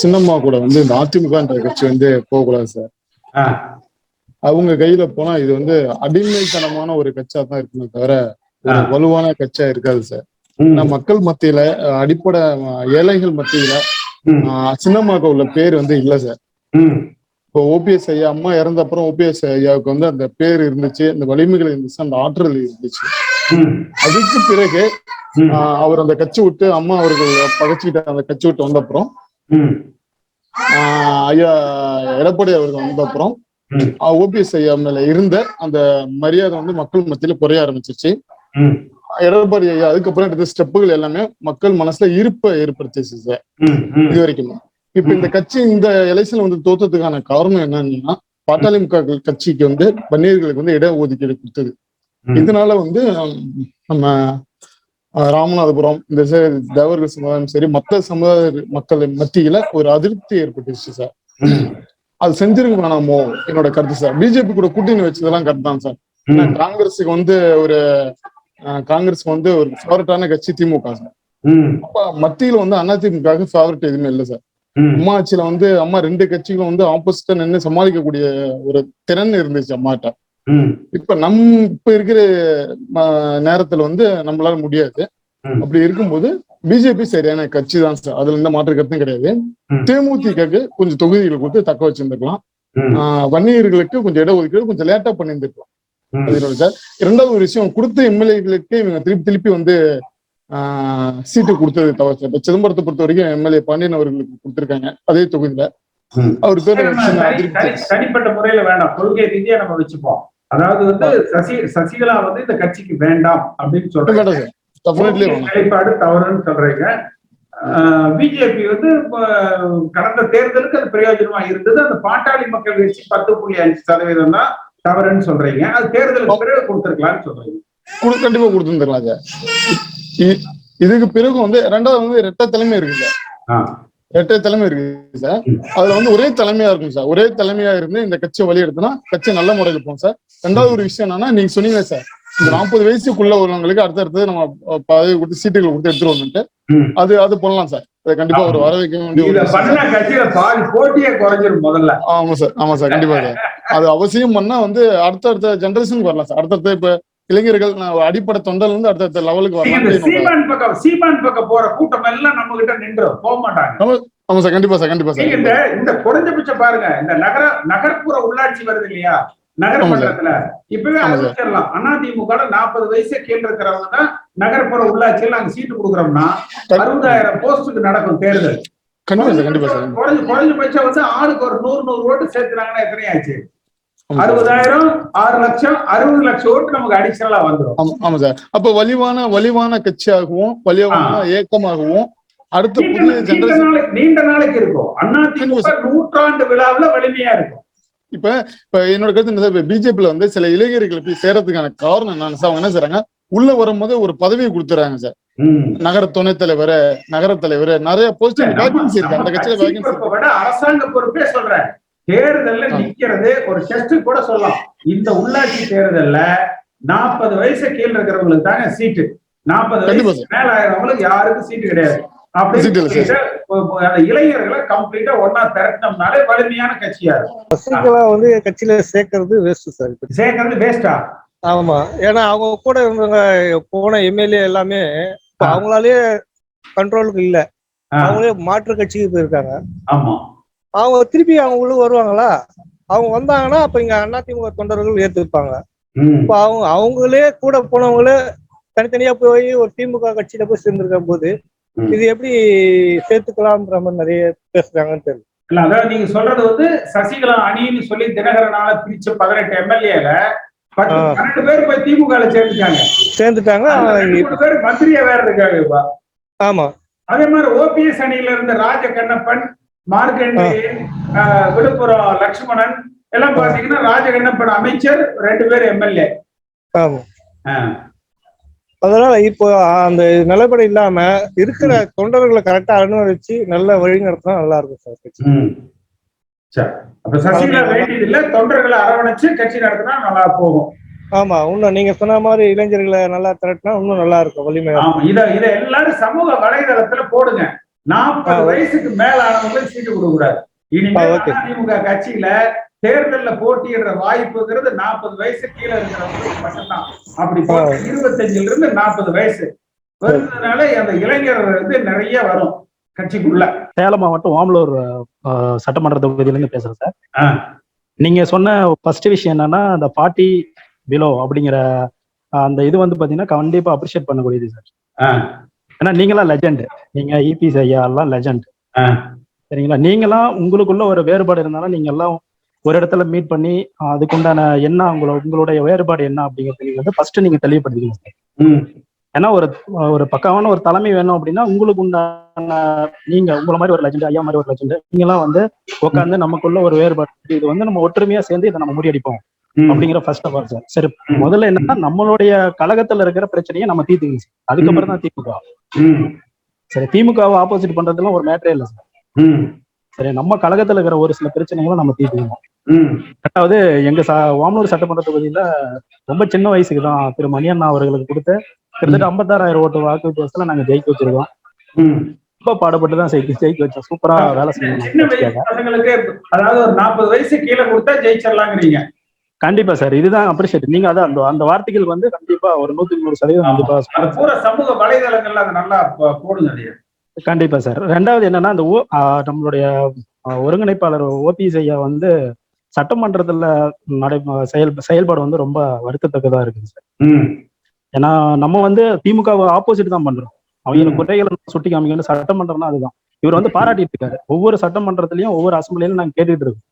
சின்னம்மா கூட வந்து இந்த அதிமுகன்ற கட்சி வந்து போகக்கூடாது சார். அவங்க கையில போனா இது வந்து அடிமைத்தனமான ஒரு கட்சியா தான் இருக்குமே தவிர ஒரு. வலுவான கட்சியா இருக்காது சார். ஏன்னா மக்கள் மத்தியில அடிப்படை ஏழைகள் மத்தியில சின்னம்மாக்கு உள்ள பேர் வந்து இல்ல சார். இப்போ ஓபிஎஸ் ஐயா அம்மா இறந்த அப்புறம் ஓபிஎஸ் ஐயாவுக்கு வந்து அந்த பேர் இருந்துச்சு அந்த வலிமைகள் இருந்துச்சு அந்த ஆற்றல் இருந்துச்சு. அதுக்கு பிறகு அவர் அந்த கட்சி விட்டு அம்மா அவர்கள் பகச்சுக்கிட்ட அந்த கட்சி விட்டு வந்த அப்புறம் ஐயா எடப்பாடி அவர்கள் வந்த அப்புறம் ஓபிஎஸ் ஐயா மேல இருந்த அந்த மரியாதை வந்து மக்கள் மத்தியில குறைய ஆரம்பிச்சிச்சு ம், எடப்பாடி ஐயா அதுக்கப்புறம் எடுத்த ஸ்டெப்புகள் எல்லாமே மக்கள் மனசுல இருப்பை ஏற்படுத்திச்சு சார் இது வரைக்கும். இப்ப இந்த கட்சி இந்த எலெக்ஷன்ல வந்து தோத்ததுக்கான காரணம் என்னன்னா பாட்டாளி முக கட்சிக்கு வந்து வன்னியர்களுக்கு வந்து இட ஒதுக்கீடு கொடுத்தது. இதனால வந்து நம்ம ராமநாதபுரம் இந்த தேவர்கள் சமுதாயம் சரி மத்த சமுதாய மக்கள் மத்தியில ஒரு அதிருப்தி ஏற்பட்டுச்சு சார் அது செஞ்சிருக்க வேணாமோ என்னோட கருத்து சார் பிஜேபி கூட கூட்டணி வச்சதெல்லாம் கரெக்ட் தான் சார் காங்கிரஸுக்கு வந்து ஒரு காங்கிரஸ்க்கு வந்து ஒரு ஃபேவரட்டான கட்சி திமுக சார் அப்ப மத்தியில வந்து அதிமுக ஃபேவரட் எதுவுமே இல்லை சார் அம்மா ஆட்சியில வந்து அம்மா ரெண்டு கட்சிகளும் வந்து ஆப்போசிட்டா நின்று சமாளிக்கக்கூடிய ஒரு திறன் இருந்துச்சு அம்மாட்ட. இப்ப நம் இப்ப இருக்கிற ம- நேரத்துல வந்து நம்மளால முடியாது. அப்படி இருக்கும்போது பிஜேபி சரியான கட்சி தான் சார். அதுல எந்த மாற்று கருத்தும் கிடையாது. தேமுதிகக்கு கொஞ்சம் தொகுதிகளை கொடுத்து தக்க வச்சிருந்துருக்கலாம். ம், ஆஹ் வன்னியர்களுக்கு கொஞ்சம் இட ஒதுக்கீடு கொஞ்சம் லேட்டா பண்ணியிருந்திருக்கலாம். சார். இரண்டாவது ஒரு விஷயம் கொடுத்த எம்எல்ஏகளுக்கு இவங்க திருப்பி திருப்பி வந்து ஆஹ் சீட்டு கொடுத்தது தவிர சார். இப்ப சிதம்பரத்தை பொறுத்த வரைக்கும் எம்எல்ஏ பாண்டியன் அவர்களுக்கு கொடுத்திருக்காங்க அதே தொகுதியில. அவர் பேர் தனிப்பட்ட முறையில வேண்டாம் கொள்கை ரீதியா நம்ம வச்சுப்போம். அதாவது வந்து சசி சசிகலா வந்து இந்த கட்சிக்கு வேண்டாம் அப்படின்னு சொல்றாங்க. நிலைப்பாடு தவறுன்னு சொல்றீங்க. பிஜேபி வந்து கடந்த தேர்தலுக்கு அது பிரயோஜனமா இருந்தது. அந்த பாட்டாளி மக்கள் கட்சி பத்து புள்ளி அஞ்சு சதவீதம் தான் தவறுன்னு சொல்றீங்க. அது தேர்தலுக்கு பிறகு கொடுத்திருக்கலாம்னு சொல்றீங்க. கண்டிப்பா இ- இதுக்கு பிறகு வந்து ரெண்டாவது வந்து ரெட்டை தலைமை இருக்கு ரெட்டை தலைமை இருக்கு சார். அதுல வந்து ஒரே தலைமையா இருக்கும் சார். ஒரே தலைமையா இருந்து இந்த கட்சியை வழி எடுத்தனா கட்சி நல்ல முறையில் போகும் சார். ரெண்டாவது ஒரு விஷயம் என்னன்னா நீங்க சொன்னீங்க சார் இந்த நாற்பது வயசுக்குள்ள உள்ளவங்களுக்கு அடுத்தடுத்து நம்ம பதவி கொடுத்து சீட்டுகளை கொடுத்து எடுத்துருவோம்ட்டு. அது அது பண்ணலாம் சார். அது கண்டிப்பா ஒரு வர வைக்க வேண்டிய முதல்ல. ஆமா சார் ஆமா சார் கண்டிப்பா சார். அது அவசியம் பண்ணா வந்து அடுத்தடுத்த ஜெனரேஷனுக்கு வரலாம் சார். அடுத்தடுத்த இப்ப இளைஞர்கள் அடிப்படை தொண்டல் வந்து அடுத்தடுத்த லெவலுக்கு வரலாம் சீமான் பக்கம் சீமான் பக்கம் போற கூட்டம் எல்லாம் நம்ம கிட்ட நின்றும் போக மாட்டாங்க ஆமா சார் கண்டிப்பா சார் கண்டிப்பா சார் இந்த இந்த குறைஞ்சபட்சம் பாருங்க இந்த நகர நகர்ப்புற உள்ளாட்சி வருது இல்லையா நகரமன்றத்துல இப்பவே. அறிவிச்சிடலாம் அதிமுக நாற்பது வயசு கீழ் இருக்கிறவங்க தான் நகர்ப்புற உள்ளாட்சியில் நாங்க சீட்டு கொடுக்குறோம்னா அறுபதாயிரம் போஸ்டுக்கு நடக்கும் தேர்தல் கண்டிப்பா சார் கண்டிப்பா சார் குறைஞ்ச குறைஞ்சபட்சம் வந்து ஆளுக்கு ஒரு நூறு நூறு ஓட்டு சேர்த்துனாங்கன்னா எத்தனை ஆச்சு. அறுபதாயிரம் ஆறு லட்சம் அறுபது லட்சம் ஓட்டு நமக்கு அடிஷனலா வந்துடும் ஆமா சார். அப்ப வலிவான வலிவான கட்சியாகவும் வலிவான இயக்கமாகவும் அடுத்த புதிய நீண்ட ஜெனரேஷன் நாளைக்கு நீண்ட நாளைக்கு இருக்கும். அதிமுக நூற்றாண்டு விழாவுல வலிமையா இருக்கும். இப்ப இப்ப என்னோட கருத்து என்ன சார்? பிஜேபியில வந்து சில இளைஞர்கள் போய் சேரத்துக்கான காரணம் என்னன்னு சார் அவங்க என்ன செய்றாங்க? உள்ள வரும்போது ஒரு பதவியை கொடுத்துறாங்க சார். நகர துணைத் தலைவர் நகர தலைவர் நிறைய போஸ்டிங் வேகன்சி இருக்கு. அந்த கட்சியில கட்சி வேகன்சி அரசாங்க பொறுப்பே சொல்றேன். தேர்தல்ல. நிக்கிறது ஒரு டெஸ்ட் கூட சொல்லலாம். இந்த உள்ளாட்சி தேர்தல்ல நாற்பது வயசு கீழ இருக்கிறவங்களுக்கு தாங்க சீட்டு நாற்பது வயசு மேல ஆயிரவங்களுக்கு யாருக்கும் சீட்டு கிடையாது. இளைஞர்களை கம்ப்ளீட்டா ஒன்னா திரட்டினோம்னாலே வலிமையான கட்சியா சசிகலா வந்து கட்சியில சேர்க்கறது வேஸ்ட் சார். சேர்க்கறது வேஸ்டா ஆமா. ஏன்னா அவங்க கூட இருந்தவங்க போன எம்எல்ஏ எல்லாமே. அவங்களாலே கண்ட்ரோலுக்கு இல்ல. அவங்களே மாற்று கட்சிக்கு போயிருக்காங்க. ஆமா. அவங்க திருப்பி அவங்க உள்ள வருவாங்களா? அவங்க வந்தாங்கன்னா அப்ப இங்க அதிமுக தொண்டர்கள் ஏத்துப்பாங்க. இப்ப அவங்க அவங்களே கூட போனவங்களே தனித்தனியா போய் ஒரு திமுக கட்சியில போய் சேர்ந்திருக்க போது. இது எப்படி சேர்த்துக்கலாம்ன்ற மாதிரி நிறைய பேசுறாங்கன்னு தெரியல. இல்ல அதாவது நீங்க சொல்றது வந்து சசிகலா அணின்னு சொல்லி தினகரனால பிரிச்ச பதினெட்டு எம்எல்ஏல. பன்னெண்டு பேர் போய் திமுக சேர்ந்துட்டாங்க. சேர்ந்துட்டாங்க. பேர் மந்திரியா வேற இருக்காங்க ஆமா. அதே மாதிரி ஓபிஎஸ் அணியில இருந்த ராஜ கண்ணப்பன் மார்க்கண்டேயன் விழுப்புரம் லட்சுமணன் எல்லாம் பாத்தீங்கன்னா ராஜ கண்ணப்பன் அமைச்சர் ரெண்டு பேர் எம்எல்ஏ. ஆமா. அதனால இப்போ அந்த நிலைப்பாடு இல்லாம இருக்கிற தொண்டர்களை கரெக்டா அனுமதிச்சு நல்ல வழி நடத்தினா நல்லா இருக்கும் சார் கட்சி. சரி. அப்ப சசிகலா வேண்டியது இல்ல தொண்டர்களை அரவணைச்சு கட்சி நடத்தினா நல்லா போகும். ஆமா இன்னும் நீங்க சொன்ன மாதிரி இளைஞர்களை நல்லா திரட்டினா இன்னும் நல்லா இருக்கும் இத இத எல்லாரும் சமூக வலைதளத்துல போடுங்க. நாற்பது. வயசுக்கு மேல ஆனவங்களுக்கு சீட்டு கொடுக்க கூடாது இனிமே ஆ, okay. அதிமுக கட்சியில தேர்தல்ல போட்டியிடுற வாய்ப்புங்கிறது நாற்பது வயசு கீழே இருக்கிறவங்களுக்கு மட்டும்தான் அப்படி போட்டு இருபத்தஞ்சுல இருந்து நாற்பது வயசு வருதுனால அந்த இளைஞர் வந்து நிறைய வரும் கட்சிக்குள்ள சேலம் மாவட்டம் ஓமலூர் சட்டமன்ற தொகுதியில இருந்து பேசுறேன் சார். நீங்க சொன்ன ஃபர்ஸ்ட் விஷயம் என்னன்னா அந்த பார்ட்டி பிலோ அப்படிங்கிற அந்த இது வந்து பாத்தீங்கன்னா கண்டிப்பா அப்ரிஷியேட் பண்ணக்கூடியது சார். ஏன்னா நீங்களாம் லெஜெண்ட் நீங்க இபி ஐயா எல்லாம் லெஜெண்ட். சரிங்களா நீங்களாம் உங்களுக்குள்ள ஒரு வேறுபாடு இருந்தாலும் நீங்க எல்லாம் ஒரு இடத்துல மீட் பண்ணி அதுக்குண்டான என்ன உங்களோட உங்களுடைய வேறுபாடு என்ன அப்படிங்கிறது நீங்க வந்து ஃபர்ஸ்ட் நீங்க தெளிவுபடுத்திக்கணும். ஏன்னா ஒரு ஒரு பக்காவான ஒரு தலைமை வேணும் அப்படின்னா உங்களுக்கு உண்டான நீங்க உங்களை மாதிரி ஒரு லெஜெண்ட் ஐயா மாதிரி ஒரு லெஜெண்ட் நீங்களாம் வந்து உட்காந்து நமக்குள்ள ஒரு வேறுபாடு. இது வந்து நம்ம ஒற்றுமையா சேர்ந்து இதை நம்ம முறியடிப்போம். அப்படிங்கிற ஃபர்ஸ்ட் ஆஃப் ஆல் சார் சரி முதல்ல என்னன்னா நம்மளுடைய கழகத்துல இருக்கிற பிரச்சனையை நம்ம தீர்த்துக்கணும் அதுக்கப்புறம் தான் திமுக ம். சரி திமுகவை ஆப்போசிட் பண்றதுலாம் ஒரு மேட்டரே இல்லை சார் ம். சரி நம்ம கழகத்துல இருக்கிற ஒரு சில பிரச்சனைகளை நம்ம தீர்த்துக்கணும் ம். ரெண்டாவது எங்க ச ஓமலூர் சட்டமன்ற தொகுதியில ரொம்ப சின்ன வயசுக்கு தான் திரு மணியண்ணா அவர்களுக்கு கொடுத்து கிட்டத்தட்ட ஐம்பத்தாறாயிரம் ஓட்டு வாக்கு வித்தியாசத்துல நாங்க ஜெயிக்க வச்சிருக்கோம். ம். ரொம்ப பாடுபட்டு தான் ஜெயிக்க ஜெயிக்க வச்சோம். சூப்பரா வேலை செஞ்சோம் பசங்களுக்கு அதாவது ஒரு நாற்பது வயசு கீழே கொடுத்தா ஜெயிச்சிடலாங்கிறீங்க. கண்டிப்பா சார். இதுதான் அப்ரிஷியேட் நீங்க அதான் அந்த அந்த வார்த்தைகள் வந்து கண்டிப்பா ஒரு நூத்துக்கு நூறு சதவீதம் கண்டிப்பா. பூரா சமூக வலைதளங்கள்ல அதை நல்லா போடுங்க கண்டிப்பா சார். ரெண்டாவது என்னன்னா அந்த நம்மளுடைய ஒருங்கிணைப்பாளர் ஓபிஎஸ் ஐயா வந்து சட்டமன்றத்துல நடை செயல் செயல்பாடு வந்து ரொம்ப வருத்தத்தக்கதா இருக்குது சார். ஏன்னா நம்ம வந்து திமுக ஆப்போசிட் தான் பண்றோம். அவங்களுக்கு குறைகளை சுட்டி காமிக்கணும் சட்டமன்றம்னா அதுதான். இவர் வந்து பாராட்டிட்டு இருக்காரு. ஒவ்வொரு சட்டமன்றத்திலயும் ஒவ்வொரு அசம்பிளிலும் நாங்க கேட்டுட்டு இருக்கோம்.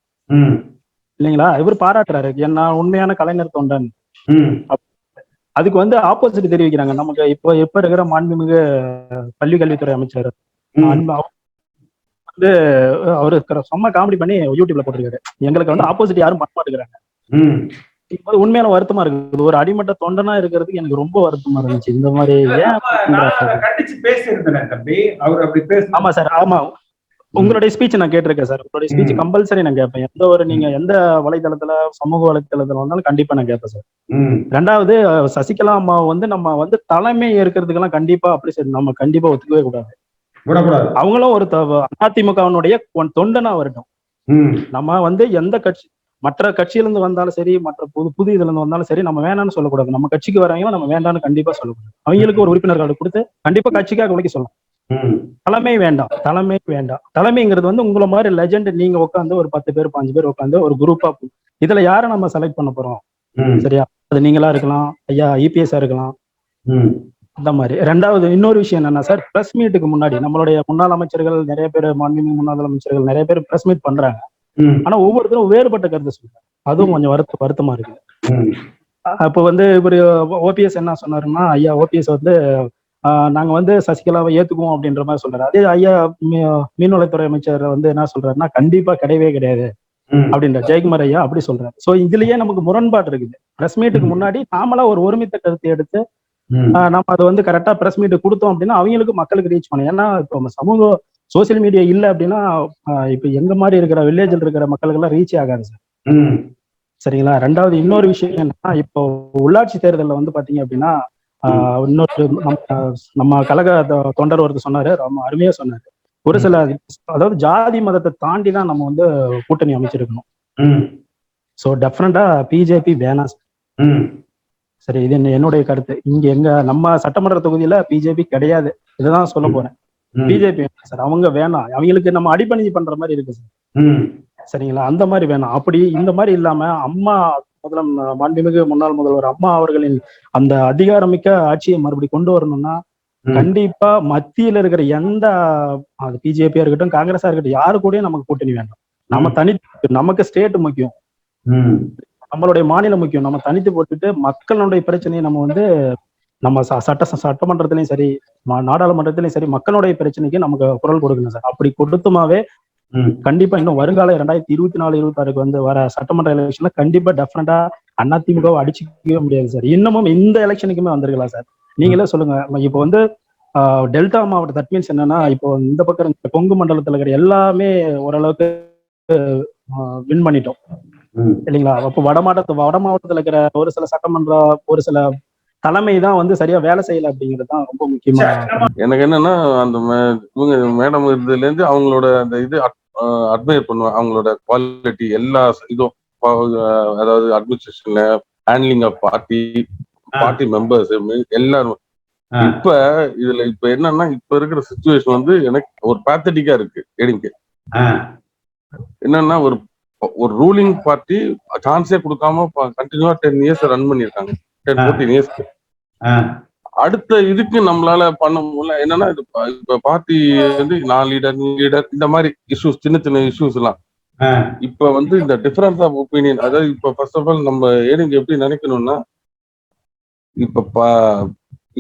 இல்லைங்களா? இவர் பாராட்டுறாரு. என்ன உண்மையான கலைஞர் தொண்டன். அதுக்கு வந்து ஆப்போசிட் தெரிவிக்கிறாங்க. நமக்கு இப்போ இப்ப இருக்கிற மாண்புமிகு பள்ளி கல்வித்துறை அமைச்சர் வந்து அவரு செம்ம காமெடி பண்ணி யூடியூப்ல போட்டிருக்காரு. எங்களுக்கு வந்து ஆப்போசிட் யாரும் பண்ண மாட்டேங்கிறாங்க. இப்போ உண்மையான வருத்தமா இருக்குது. ஒரு அடிமட்ட தொண்டனா இருக்கிறதுக்கு எனக்கு ரொம்ப வருத்தமா இருந்துச்சு. இந்த மாதிரி ஏன் நான் அதை கண்டிச்சு பேசியிருந்தேன் தம்பி. அவர் அப்படி பேச ஆமா சார். ஆமா. உங்களுடைய ஸ்பீச் நான் கேட்டிருக்கேன் சார் உங்களுடைய ஸ்பீச். கம்பல்சரி நான் கேட்பேன் எந்த ஒரு நீங்க எந்த வலைதளத்துல சமூக வலைதளத்துல வந்தாலும் கண்டிப்பா நான் கேட்பேன் சார். ரெண்டாவது சசிகலா அம்மா வந்து நம்ம வந்து தலைமை ஏற்கிறதுக்கெல்லாம் கண்டிப்பா அப்படி சரி நம்ம கண்டிப்பா ஒத்துக்கவே கூடாது அவங்களும் ஒரு அதிமுகவினுடைய தொண்டனா வரட்டும். நம்ம வந்து எந்த கட்சி மற்ற கட்சியில இருந்து வந்தாலும் சரி மற்ற புது புது இதுல இருந்து வந்தாலும் சரி நம்ம வேணாம்னு சொல்லக்கூடாது நம்ம கட்சிக்கு வரவங்க நம்ம வேண்டாம்னு கண்டிப்பா சொல்லக்கூடாது அவங்களுக்கு ஒரு உறுப்பினர் கார்டு கொடுத்து கண்டிப்பா கட்சிக்காக உழைக்க சொல்லணும் ம். தலைமை வேண்டாம் தலைமை வேண்டாம். தலைமைங்கிறது வந்து உங்களை மாதிரி லெஜெண்ட் நீங்க உட்காந்து ஒரு பத்து பேர் பாஞ்சு பேர் உட்காந்து ஒரு குரூப்பா இதுல யாரை நம்ம செலக்ட் பண்ண போறோம். சரியா? அது நீங்களா இருக்கலாம் ஐயா இபிஎஸ்ஆ இருக்கலாம். ம். அந்த மாதிரி. ரெண்டாவது இன்னொரு விஷயம் என்னன்னா சார் பிரஸ் மீட்டுக்கு முன்னாடி நம்மளுடைய முன்னாள் அமைச்சர்கள் நிறைய பேர் மாண்புமிகு முன்னாள் அமைச்சர்கள் நிறைய பேர் பிரஸ் மீட் பண்றாங்க. ஆனா ஒவ்வொருத்தரும் வேறுபட்ட கருத்து சொல்றாங்க. அதுவும் கொஞ்சம் வருத்த வருத்தமா இருக்கு. அப்போ வந்து இவரு ஓபிஎஸ் என்ன சொன்னாருன்னா ஐயா ஓபிஎஸ் வந்து நாங்க வந்து சசிகலாவை ஏத்துக்குவோம் அப்படின்ற மாதிரி சொல்றாரு. அதே ஐயா மீன்வளத்துறை அமைச்சர் வந்து என்ன சொல்றாருன்னா கண்டிப்பா கிடையவே கிடையாது. அப்படின்ற ஜெயக்குமார் ஐயா அப்படி சொல்றாரு. சோ இதுலயே நமக்கு முரண்பாடு இருக்குது. பிரஸ் மீட்டுக்கு முன்னாடி நாமளா ஒரு ஒருமித்த கருத்தை எடுத்து நம்ம அதை வந்து கரெக்டா பிரஸ் மீட் கொடுத்தோம் அப்படின்னா அவங்களுக்கு மக்களுக்கு ரீச் பண்ணும் ஏன்னா இப்போ நம்ம சமூக சோசியல் மீடியா இல்ல அப்படின்னா இப்ப எங்க மாதிரி இருக்கிற வில்லேஜில் இருக்கிற மக்களுக்கு எல்லாம் ரீச் ஆகாது சார். சரிங்களா? ரெண்டாவது இன்னொரு விஷயம் என்னன்னா இப்போ உள்ளாட்சி தேர்தல்ல வந்து பாத்தீங்க அப்படின்னா இன்னொரு நம்ம நம்ம கழக தொண்டர் ஒருத்தர் சொன்னாரு. ரொம்ப அருமையா சொன்னாரு. ஒரு சில அதாவது ஜாதி மதத்தை தாண்டி தான் நம்ம வந்து கூட்டணி அமைச்சிருக்கணும். ஸோ டெஃபினட்டா பிஜேபி வேணாம் ம். சரி இது என்ன- என்னுடைய கருத்து. இங்க எங்க நம்ம சட்டமன்ற தொகுதியில பிஜேபி கிடையாது. இதுதான் சொல்ல போறேன். BJP sir. அவங்க வேணாம். அவங்களுக்கு நம்ம அடிப்பணிஞ்சு பண்ற மாதிரி இருக்கு சார். சரிங்களா? அந்த மாதிரி வேணாம். அப்படி இந்த மாதிரி இல்லாம அம்மா முதலம் மாண்புமிகு முன்னாள் முதல்வர் அம்மா அவர்களின் அந்த அதிகாரமிக்க ஆட்சியை மறுபடியும் கொண்டு வரணும்னா. கண்டிப்பா மத்தியில இருக்கிற எந்த அது பிஜேபியா இருக்கட்டும் காங்கிரஸா இருக்கட்டும் யாரு கூடயும் நமக்கு கூட்டணி வேண்டாம் நம்ம தனி நமக்கு ஸ்டேட் முக்கியம். நம்மளுடைய மாநிலம் முக்கியம் நம்ம தனித்து போட்டுட்டு மக்களுடைய பிரச்சனையை நம்ம வந்து நம்ம ச- சட்ட சட்டமன்றத்திலையும் சரி நாடாளுமன்றத்திலையும் சரி மக்களுடைய பிரச்சனைக்கு நமக்கு குரல் கொடுக்கணும் சார் அப்படி கொடுத்துமாவே. கண்டிப்பா இன்னும் வருங்கால ரெண்டாயிரத்தி இருபத்தி நாலு இருபத்தாறுக்கு வந்து வர சட்டமன்ற எலெக்ஷன்ல கண்டிப்பா டெஃபினட்டா அதிமுகவை அடிச்சுக்கவே முடியாது சார் இன்னமும் இந்த எலெக்ஷனுக்குமே வந்திருக்கலாம் சார் நீங்களே சொல்லுங்க. இப்போ வந்து ஆஹ், டெல்டா மாவட்டம் தட் மீன்ஸ் என்னன்னா இப்போ இந்த பக்கம் கொங்கு மண்டலத்துல இருக்கிற எல்லாமே ஓரளவுக்கு வின் பண்ணிட்டோம். இல்லைங்களா? அப்போ வட மாவட்ட வட மாவட்டத்துல இருக்கிற ஒரு சில சட்டமன்ற ஒரு சில தலைமை தான் வந்து சரியா வேலை செய்யல அப்படிங்கிறது தான் ரொம்ப முக்கியமான நம்ம எனக்கு என்னன்னா அந்த இவங்க மேடம் இருந்ததுல இருந்து அவங்களோட அந்த இது அட்மையர் பண்ணுவேன். அவங்களோட குவாலிட்டி எல்லா இதுவும் அதாவது அட்மினிஸ்ட்ரேஷன்ல handling of party party members எல்லாரும். இப்ப இதுல இப்ப என்னன்னா இப்ப இருக்கிற சுச்சுவேஷன் வந்து எனக்கு ஒரு பேத்தட்டிக்கா இருக்கு ஏடிங்க ஆ, என்னன்னா ஒரு ஒரு ரூலிங் பார்ட்டி சான்ஸே கொடுக்காம கண்டினியூவா டென் இயர்ஸ் ரன் பண்ணிருக்காங்க டென். ஃபோர்டீன் இயர்ஸ் அடுத்த இதுக்கு நம்மளால பண்ண முடியல. என்னன்னா இது இப்ப பார்ட்டி வந்து நான் லீடர் நீ லீடர் இந்த மாதிரி இஷ்யூஸ் சின்ன சின்ன இஷ்யூஸ் எல்லாம். இப்ப வந்து இந்த டிஃபரன்ஸ் ஆஃப் ஒப்பீனியன் அதாவது இப்ப ஃபர்ஸ்ட் ஆஃப் ஆல் நம்ம ஏடிங்க எப்படி நினைக்கணும்னா இப்ப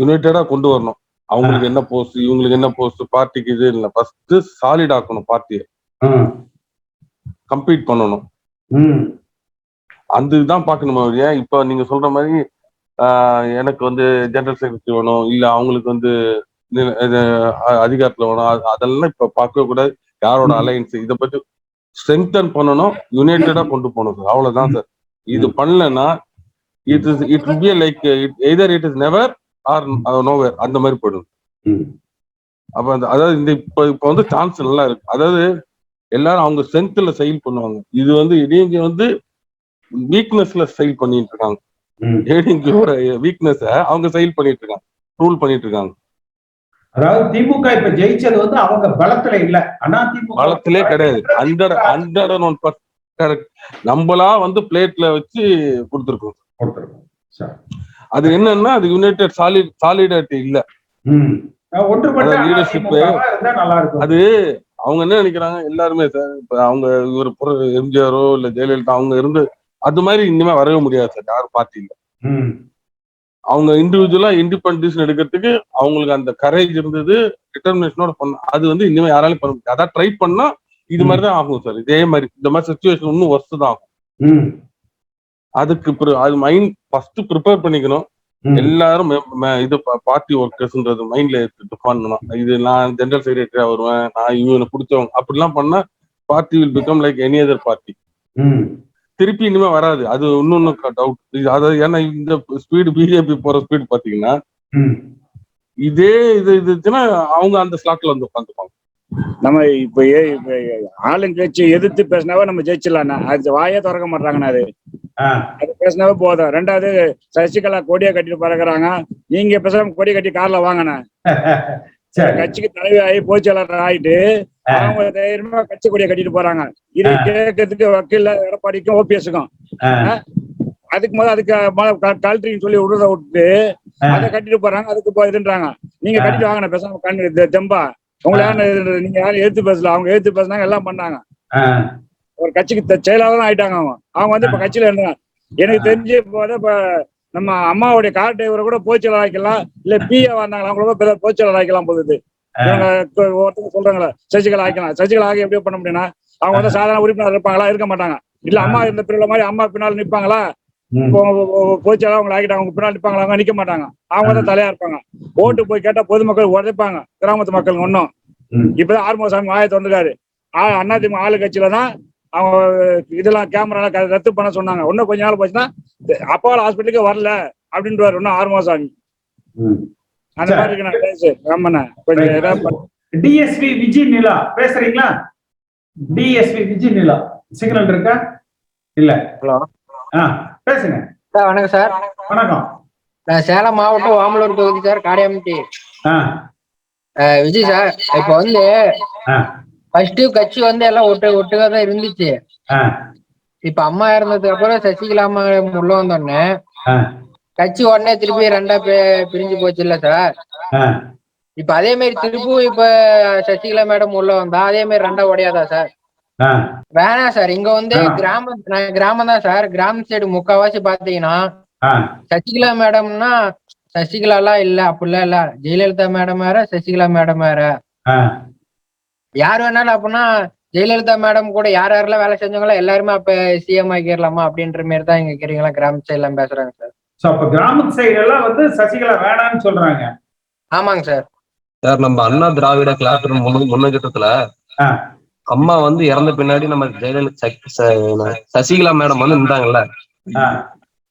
யுனைடடா கொண்டு வரணும். அவங்களுக்கு என்ன போஸ்ட் இவங்களுக்கு என்ன போஸ்ட் பார்ட்டிக்கு இது இல்லை. ஃபர்ஸ்ட் சாலிட் ஆக்கணும் பார்ட்டியை கம்ப்ளீட் பண்ணணும். அந்த இதுதான் பார்க்கணுமா ஏன் இப்ப நீங்க சொல்ற மாதிரி எனக்கு வந்து ஜெனரல் செக்ரட்டரி வேணும் இல்ல அவங்களுக்கு வந்து அதிகாரத்துல வேணும். அது- அதெல்லாம் இப்ப பார்க்கவே கூடாது. யாரோட ம். அலையன்ஸ் இதை பத்தி ஸ்ட்ரெங்தன் பண்ணணும் யுனைடடா கொண்டு போகணும் சார். அவ்வளவுதான் சார். இது பண்ணலன்னா it is it be like either it is never or nowhere அந்த மாதிரி போயிடும். அப்ப அந்த அதாவது இந்த இப்ப இப்ப வந்து சான்ஸ் நல்லா இருக்கு. அதாவது எல்லாரும் அவங்க ஸ்ட்ரென்த்ல செயல் பண்ணுவாங்க. இது வந்து இடையங்க வந்து வீக்னஸ்ல செயல் பண்ணிட்டு இருக்காங்க. ஏடிங்கியோட வீக்னஸ அவங்க செயல் பண்ணிட்டு இருக்காங்க ரூல் பண்ணிட்டு இருக்காங்க அதாவது திமுக இப்ப ஜெயிச்சது வந்து அவங்க பலத்துல இல்ல. ஆனா திமுக பலத்திலே கிடையாது. Hundred hundred and one correct நம்மளா வந்து பிளேட்ல வச்சு கொடுத்துருக்கோம். அது என்னன்னா அது யுனைடெட் சாலிட் சாலிடாரிட்டி இல்ல. இருக்கும். அது அவங்க என்ன நினைக்கிறாங்க? எல்லாருமே சார் இப்ப அவங்க இவர் எம்ஜிஆரோ இல்ல ஜெயலலிதா அவங்க இருந்து அது மாதிரி இனிமே வரவே முடியாது சார். யாரும் பார்ட்டியில. அவங்க இண்டிவிஜுவலா இண்டிபெண்ட் டிசிஷன் எடுக்கிறதுக்கு அவங்களுக்கு அந்த கரேஜ் இருந்தது டிட்டர்மினேஷனோட பண்ண அது வந்து இனிமே யாராலையும் பண்ண முடியாது. அதான் ட்ரை பண்ணா இது மாதிரி தான் ஆகும் சார். இதே மாதிரி இந்த மாதிரி சுச்சுவேஷன் இன்னும் ஒர்ஸ்ட் தான் ஆகும். அதுக்கு அது மைண்ட் ஃபர்ஸ்ட் ப்ரிப்பேர் பண்ணிக்கணும். எல்லாரும் இது பார்ட்டி ஒர்க்கர்ஸ்ன்றது மைண்ட்ல எடுத்துட்டு பண்ணணும். இது நான் ஜெனரல் செக்ரட்டரியா வருவேன் நான் இவனை பிடிச்சவங்க அப்படிலாம் பண்ணா party will become like any other party. திருப்பி இனிமே வராது. அது இன்னொன்னு டவுட் அதாவது ஏன்னா இந்த ஸ்பீடு பிஜேபி போற ஸ்பீடு பாத்தீங்கன்னா. இதே இது இதுச்சுன்னா அவங்க அந்த ஸ்லாட்ல வந்து உட்காந்துப்பாங்க. நம்ம இப்ப ஏ- இப்ப ஆளுங்கட்சி எதிர்த்து பேசினாவே நம்ம ஜெயிச்சிடலாம்ண்ணா அது வாயே திறக்க மாட்டாங்கண்ணா அது. அது பேசினாவே போதும். ரெண்டாவது சசிகலா கொடியை கட்டிட்டு பறக்குறாங்க. நீங்க பேசாம கொடி கட்டி கார்ல வாங்கண்ணா. கட்சிக்கு தலைவி ஆகி பொதுச்செயலாளர் ஆயிட்டு. அவங்க தைரியமா கட்சி கொடியை கட்டிட்டு போறாங்க. இது. கேட்கறதுக்கு வக்கீல் எடப்பாடிக்கும் ஓபிஎஸ்க்கும். அதுக்கு முதல்ல அதுக்கு கல்ட்ரின்னு சொல்லி விடுறத விட்டு. அதை கட்டிட்டு போறாங்க அதுக்கு இப்போ இதுன்றாங்க. நீங்க. கட்டிட்டு வாங்கண்ணா பேசாம கண்ணு தெம்பா. உங்களை யாரும் நீங்க யாரும் எடுத்து பேசல. அவங்க எடுத்து பேசினாங்க எல்லாம் பண்ணாங்க. ஒரு கட்சிக்கு செயலாளரும் ஆயிட்டாங்க அவங்க. அவங்க வந்து இப்ப கட்சியில இருந்தாங்க. எனக்கு தெரிஞ்சு வந்து இப்ப நம்ம அம்மாவுடைய கார் டிரைவரை கூட போச்சலர் ஆக்கலாம் இல்ல பிஏ வந்தாங்களா அவங்கள கூட போச்சலர் ஆக்கலாம் போகுது ஒருத்தங்க சொல்றாங்களா சசிகலா ஆக்கலாம் சசிகலா ஆகி எப்படி பண்ண முடியும்னா அவங்க வந்து சாதாரண உறுப்பினர் இருப்பாங்களா? இருக்க மாட்டாங்க. இல்ல அம்மா இருந்த பிறகு மாதிரி அம்மா பின்னால் நிப்பாங்களா? போச்சலா அவங்க ஆகிட்டாங்க அவங்க பின்னால் நிப்பாங்களா? அவங்க நிக்க மாட்டாங்க. அவங்க தான் தலையா இருப்பாங்க. ஓட்டு போய் கேட்டா பொதுமக்கள் உழைப்பாங்க கிராமத்து மக்கள் ஒன்னும். இப்பதான் ஆர்மோசாமி ஆயத்தை வந்துருக்காரு அதிமுக ஆளு கட்சியில தான் அவங்க இதெல்லாம் கேமரா ரத்து பண்ண சொன்னாங்க. இன்னும் கொஞ்ச நாள் போச்சுன்னா அப்போலோ ஹாஸ்பிட்டலுக்கு வரல அப்படின்றாரு இன்னும் ஆர்மோசாமி ம். அந்த மாதிரி இருக்கு நான் பேசு ஆமாண்ணா கொஞ்சம். டிஎஸ்பி விஜய் நிலா பேசுறீங்களா? டிஎஸ்பி விஜய் நிலா சிக்னல் இருக்கா? இல்ல. ஹலோ. ஆ பேசுங்க. சார் வணக்கம் சார். வணக்கம். நான் சேலம் மாவட்டம் ஓமலூர் தொகுதி சார் அஹ் விஜய் சார் இப்போ வந்து ஆ. ஃபர்ஸ்ட் கட்சி வந்து எல்லாம் ஒட்டு ஒட்டுக்கா தான் இருந்துச்சு இப்ப அம்மா இறந்ததுக்கு அப்புறம் சசிகலா அம்மா உள்ள வந்தோடனே. கட்சி உடனே திருப்பி ரெண்டா பிரிஞ்சு போச்சு இல்ல சார் இப்ப அதே மாதிரி திருப்பும் இப்ப சசிகலா மேடம் உள்ள வந்தா அதே மாதிரி ரெண்டா உடையாதா சார்? வேணாம் சார் இங்க வந்து ஆ. கிராம நான் கிராமம் தான் சார். கிராம சைடு முக்காவாசி பாத்தீங்கன்னா சசிகலா மேடம்னா சசிகலா எல்லாம் இல்ல அப்படிலாம் இல்ல. ஜெயலலிதா மேடம் வேற சசிகலா மேடம் வேற. யார் வேணாலும் அப்படின்னா ஜெயலலிதா மேடம் கூட யார் யாரெல்லாம் வேலை செஞ்சவங்களோ எல்லாருமே அப்ப சிஎம் ஆக்கிடலாமா அப்படின்ற மாதிரி தான் இங்க இருக்கிறீங்களா கிராம சைடுல எல்லாம் பேசுறாங்க சார் சோ அப்ப கிராமத்து சைடு எல்லாம் வந்து சசிகலா வேணாம்னு சொல்றாங்க ஆமாங்க சார் சார் நம்ம அண்ணா திராவிட கிளாஸ்டர் முன்னேற்றத்துல. அம்மா வந்து இறந்த பின்னாடி நம்ம ஜெயலலிதா சசிகலா மேடம் வந்து நின்றாங்கல்ல ஆ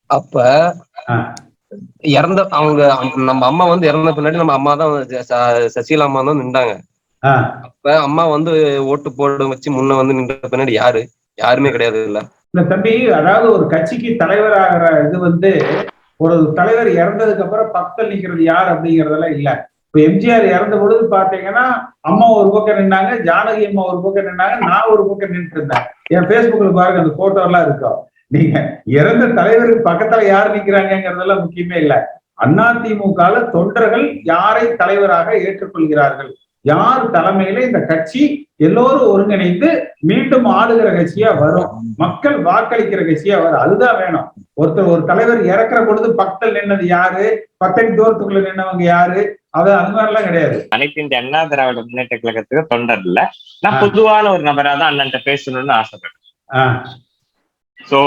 அப்ப. இறந்த அவங்க நம்ம அம்மா வந்து இறந்த பின்னாடி நம்ம அம்மா தான் சசிகலா அம்மா தான் நின்றாங்க. அப்ப அம்மா வந்து ஓட்டு போட வச்சு முன்ன வந்து நின்ற பின்னாடி யாரு? யாருமே கிடையாது இல்ல. இல்ல தம்பி அதாவது ஒரு கட்சிக்கு தலைவராகிற இது வந்து ஒரு தலைவர் இறந்ததுக்கு அப்புறம் பக்கத்தில் நிக்கிறது யார் அப்படிங்கறதெல்லாம் இல்ல. இப்ப எம்ஜிஆர் இறந்த பொழுது பாத்தீங்கன்னா அம்மா ஒரு பக்கம் நின்னாங்க ஜானகி அம்மா ஒரு பக்கம் நின்னாங்க நான் ஒரு பக்கம் நின்று இருந்தேன் என் Facebookல பாருங்க அந்த போட்டோ எல்லாம் இருக்கும். நீங்க இறந்த தலைவருக்கு பக்கத்துல யார் நிக்கிறாங்கிறதெல்லாம் முக்கியமே இல்ல. அதிமுகல தொண்டர்கள் யாரை தலைவராக ஏற்றுக்கொள்கிறார்கள்? யார் தலைமையில இந்த கட்சி எல்லோரும் ஒருங்கிணைந்து மீண்டும் ஆளுகிற கட்சியா வரும்? மக்கள் வாக்களிக்கிற கட்சியா வரும்? அதுதான் வேணும். ஒருத்தர் ஒரு தலைவர் இறக்குற பொழுது பக்கத்தில் நின்னது யாரு? பத்தடி தூரத்துக்குள்ள நின்னவங்க யாரு? அது அது மாதிரிலாம் கிடையாது. அனைத்து இந்திய அண்ணா திராவிட முன்னேற்ற கழகத்துக்கு தொண்டர் இல்ல. நான். பொதுவான ஒரு நபரா தான் அண்ணன்ட்ட பேசணும்னு ஆசைப்படுறேன். ஆஹ் சோ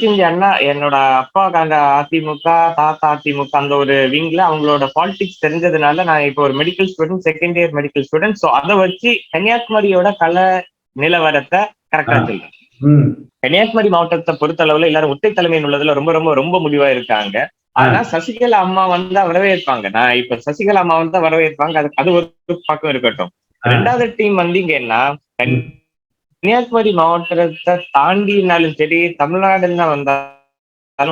இந்திய அண்ணா என்னோட அப்பா அந்த அதிமுக தாத்தா அதிமுக அந்த ஒரு விங்ல அவங்களோட பாலிடிக்ஸ் தெரிஞ்சதுனால நான் இப்போ ஒரு medical student second year medical student so அதை வச்சு கன்னியாகுமரியோட கல நிலவரத்தை கரெக்டா. சொல்றேன். கன்னியாகுமரி மாவட்டத்தை பொறுத்தளவுல எல்லாரும் ஒற்றை தலைமையின் உள்ளதுல ரொம்ப ரொம்ப ரொம்ப முடிவா இருக்காங்க. ஆனா சசிகலா அம்மா வந்தா வரவேற்பாங்க. நான் இப்ப சசிகலா அம்மா வந்தா வரவேற்பாங்க. அது அது ஒரு பக்கம் இருக்கட்டும். ரெண்டாவது டீம் வந்தீங்கன்னா கன்னியாகுமரி மாவட்டத்தை தாண்டினாலும் சரி தமிழ்நாடுன்னு வந்தாலும்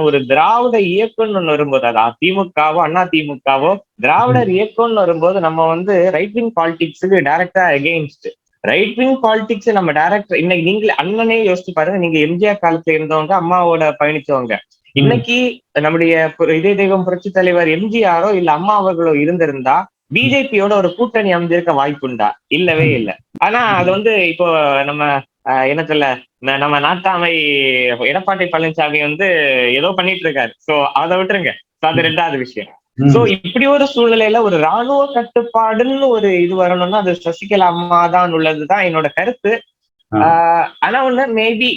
ஒரு திராவிட இயக்கம்னு ஒண்ணு வரும்போது அது திமுகவோ அண்ணா திமுகவோ திராவிடர் இயக்கம்னு வரும்போது நம்ம வந்து ரைட் விங் பாலிடிக்ஸுக்கு டைரக்டா அகெயின்ஸ்ட் ரைட் விங் பாலிடிக்ஸ் நம்ம டைரக்ட் இன்னைக்கு நீங்களே அண்ணனே யோசிச்சு பாருங்க நீங்க எம்ஜிஆர் காலத்துல இருந்தவங்க அம்மாவோட பயணிச்சவங்க. இன்னைக்கு நம்முடைய இதய தெய்வம் புரட்சி தலைவர் எம்ஜிஆரோ இல்ல அம்மா அவர்களோ இருந்திருந்தா பிஜேபியோட ஒரு கூட்டணி அமைஞ்சிருக்க வாய்ப்புண்டா? இல்லவே இல்ல. ஆனா அது வந்து இப்போ நம்ம என்ன சொல்ல நம்ம நாட்டாமை எடப்பாடி பழனிசாமி வந்து ஏதோ பண்ணிட்டு இருக்காரு சோ அதை விட்டுருங்க. அது ரெண்டாவது விஷயம். சோ இப்படி ஒரு சூழ்நிலையில ஒரு ராணுவ கட்டுப்பாடுன்னு ஒரு இது வரணும்னா அது சசிகலா அம்மா தான் உள்ளதுதான் என்னோட கருத்து. ஆனா ஒண்ணு மேபி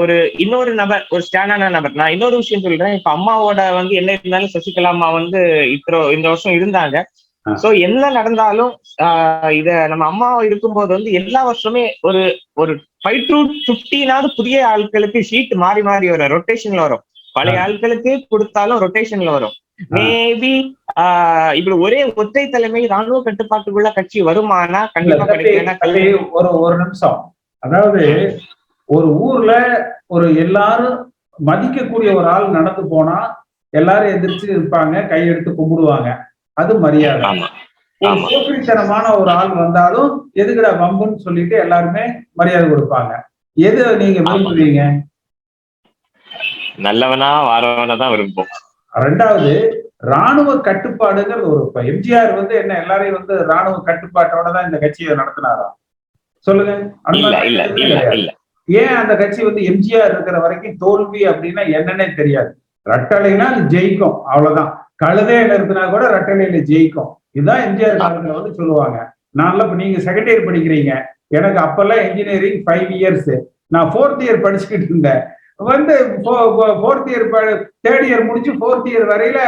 ஒரு இன்னொரு நபர் ஒரு ஸ்டாண்டான நபர். நான் இன்னொரு விஷயம் சொல்றேன். இப்ப அம்மாவோட வந்து என்ன இருந்தாலும் சசிகலா அம்மா வந்து இப்போ இந்த வருஷம் இருந்தாங்க. சோ என்ன நடந்தாலும் ஆஹ் இத நம்ம அம்மா இருக்கும்போது வந்து எல்லா வருஷமே ஒரு ஒரு ஃபைவ் டு பிப்டீனாவது புதிய ஆட்களுக்கு ஷீட் மாறி மாறி வரும். ரொட்டேஷன்ல வரும். பழைய ஆட்களுக்கு கொடுத்தாலும் ரொட்டேஷன்ல வரும். மேபி இப்படி ஒரே ஒற்றை தலைமை ராணுவ கட்டுப்பாட்டுக்குள்ள கட்சி வருமானா? கண்டிப்பா கிடைக்கும் ஒரு ஒரு நிமிஷம். அதாவது ஒரு ஊர்ல ஒரு எல்லாரும் மதிக்கக்கூடிய ஒரு ஆள் நடந்து போனா எல்லாரும் எதிர்த்து இருப்பாங்க கையெடுத்து கும்பிடுவாங்க. அது மரியாதை. ஒரு ஆமா. சோம்பேறித்தனமான ஒரு ஆள் வந்தாலும் எதுக்குடா வம்புன்னு சொல்லிட்டு எல்லாருமே மரியாதை கொடுப்பாங்க. எது நீங்க விரும்புவீங்க? நல்லவனா வாரவனா தான் விரும்பும் ரெண்டாவது ராணுவ கட்டுப்பாடுங்கிறது ஒரு இப்ப எம்ஜிஆர் வந்து என்ன எல்லாரையும் வந்து ராணுவ கட்டுப்பாட்டோட தான் இந்த கட்சியை நடத்தினாரா? சொல்லுங்க. ஏன் அந்த கட்சி வந்து எம்ஜிஆர் இருக்கிற வரைக்கும் தோல்வி அப்படின்னா என்னன்னே தெரியாது. ரட்டளைனா அது ஜெயிக்கும் அவ்வளவுதான். கழுதையை நிறுத்தினா கூட ரட்டளையில ஜெயிக்கும். இதுதான் எம்ஜிஆர் காலத்துல வந்து சொல்லுவாங்க. நான்லாம் இப்ப நீங்க செகண்ட் இயர் படிக்கிறீங்க. எனக்கு அப்பெல்லாம் இன்ஜினியரிங் ஃபைவ் இயர்ஸ் நான் ஃபோர்த் இயர் படிச்சுக்கிட்டு இருந்தேன். வந்து ஃபோர்த் இயர் தேர்ட் இயர் முடிச்சு ஃபோர்த் இயர் வரையில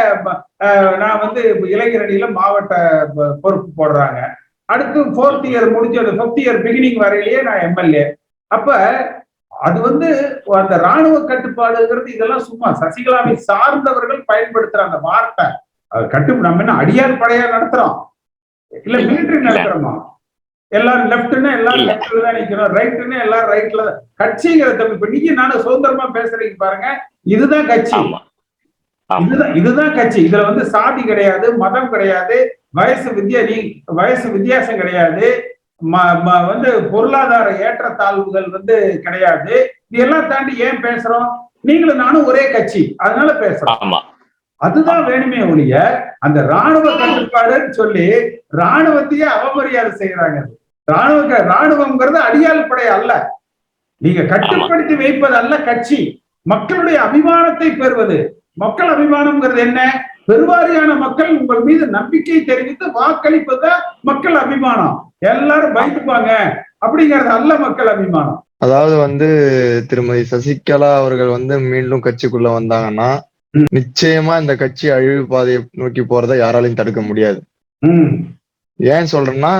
நான் வந்து இளைஞரணியில மாவட்ட பொறுப்பு போடுறாங்க. அடுத்து ஃபோர்த் இயர் முடிஞ்சு அந்த ஃபிஃப்த் இயர் பிகினிங் வரையிலேயே நான் எம்எல்ஏ அப்ப அது வந்து அந்த ராணுவ கட்டுப்பாடுங்கிறது இதெல்லாம் சும்மா சசிகலாவை சார்ந்தவர்கள் பயன்படுத்துற அந்த வார்த்தை கட்டு நம்ம என்ன அடியார் படையா நடத்துறோம்? இல்ல மிலிட்டரி நடத்துறோமா? எல்லாரும் லெப்ட்னா எல்லாரும். லெப்ட்ல தான் நிக்கிறோம். ரைட்னா எல்லாரும் ரைட்ல கட்சிங்கிற தம்பி இப்ப நீங்க நானும் சுதந்திரமா பேசுறீங்க பாருங்க. இதுதான் கட்சி. இதுதான் இதுதான் கட்சி. இதுல வந்து சாதி கிடையாது மதம் கிடையாது வயசு வித்தியா நீ வயசு வித்தியாசம் கிடையாது. வந்து பொருளாதார ஏற்றத்தாழ்வுகள் வந்து கிடையாது. இதெல்லாம் தாண்டி ஏன் பேசுறோம்? நீங்களும் நானும் ஒரே கட்சி. அதனால பேசுறோம். ஆமா. அதுதான் வேணுமே ஒழிய அந்த ராணுவ கட்டுப்பாடுன்னு சொல்லி ராணுவத்தையே அவமரியாதை செய்யறாங்க ராணுவ ராணுவம்ங்கிறது அடியாள் படை அல்ல. நீங்க கட்டுப்படுத்தி வைப்பது அல்ல கட்சி. மக்களுடைய அபிமானத்தை பெறுவது. மக்கள் அபிமானம்ங்கிறது என்ன? பெருவாரியான மக்கள் உங்கள் மீது நம்பிக்கை தெரிவித்து வாக்களிப்பதுதான் மக்கள் அபிமானம். எல்லாரும் பயந்துப்பாங்க. அப்படிங்கிறது அல்ல மக்கள் அபிமானம். அதாவது வந்து திருமதி சசிகலா அவர்கள் வந்து மீண்டும் கட்சிக்குள்ள வந்தாங்கன்னா நிச்சயமா இந்த கட்சி அழிவு பாதையை நோக்கி போறதை யாராலையும் தடுக்க முடியாது. ஏன் சொல்றேன்னா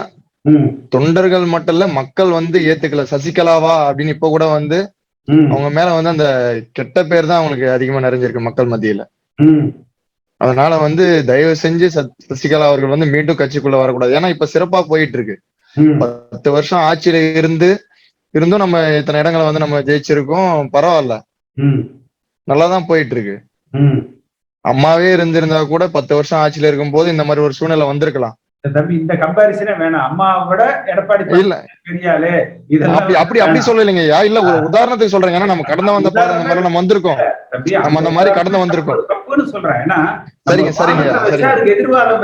தொண்டர்கள் மட்டும் இல்ல மக்கள் வந்து ஏத்துக்கல. சசிகலாவா அப்படின்னு இப்ப கூட வந்து அவங்க மேல வந்து அந்த கெட்ட பேர் தான் அவங்களுக்கு அதிகமா நிறைஞ்சிருக்கு மக்கள் மத்தியில. அதனால வந்து தயவு செஞ்சு சசிகலா அவர்கள் வந்து மீண்டும் கட்சிக்குள்ள வரக்கூடாது. ஏன்னா இப்ப சிறப்பா போயிட்டு இருக்கு. பத்து வருஷம் ஆட்சியில இருந்து இருந்தும் நம்ம இத்தனை இடங்களை வந்து நம்ம ஜெயிச்சிருக்கோம். பரவாயில்ல. நல்லாதான் போயிட்டு இருக்கு. அம்மாவே இருந்திருந்தா கூட பத்து வருஷம் ஆட்சியில இருக்கும் போது இந்த மாதிரி ஒரு சூழ்நிலை வந்திருக்கலாம். தம்பி இந்த கம்பாரிசனே வேணாம். அம்மாவை விட எடப்பாடி இல்ல. பெரியாளு இதெல்லாம் அப்படி அப்படி இல்ல ஒரு உதாரணத்துக்கு சொல்றேங்க ஏன்னா நம்ம கடந்து வந்த அந்த மாதிரி நம்ம வந்திருக்கோம். தம்பி, நம்ம அந்த மாதிரி கடந்து வந்திருக்கோம். தப்புன்னு சொல்றேன். ஏன்னா சரிங்க, சரிங்க,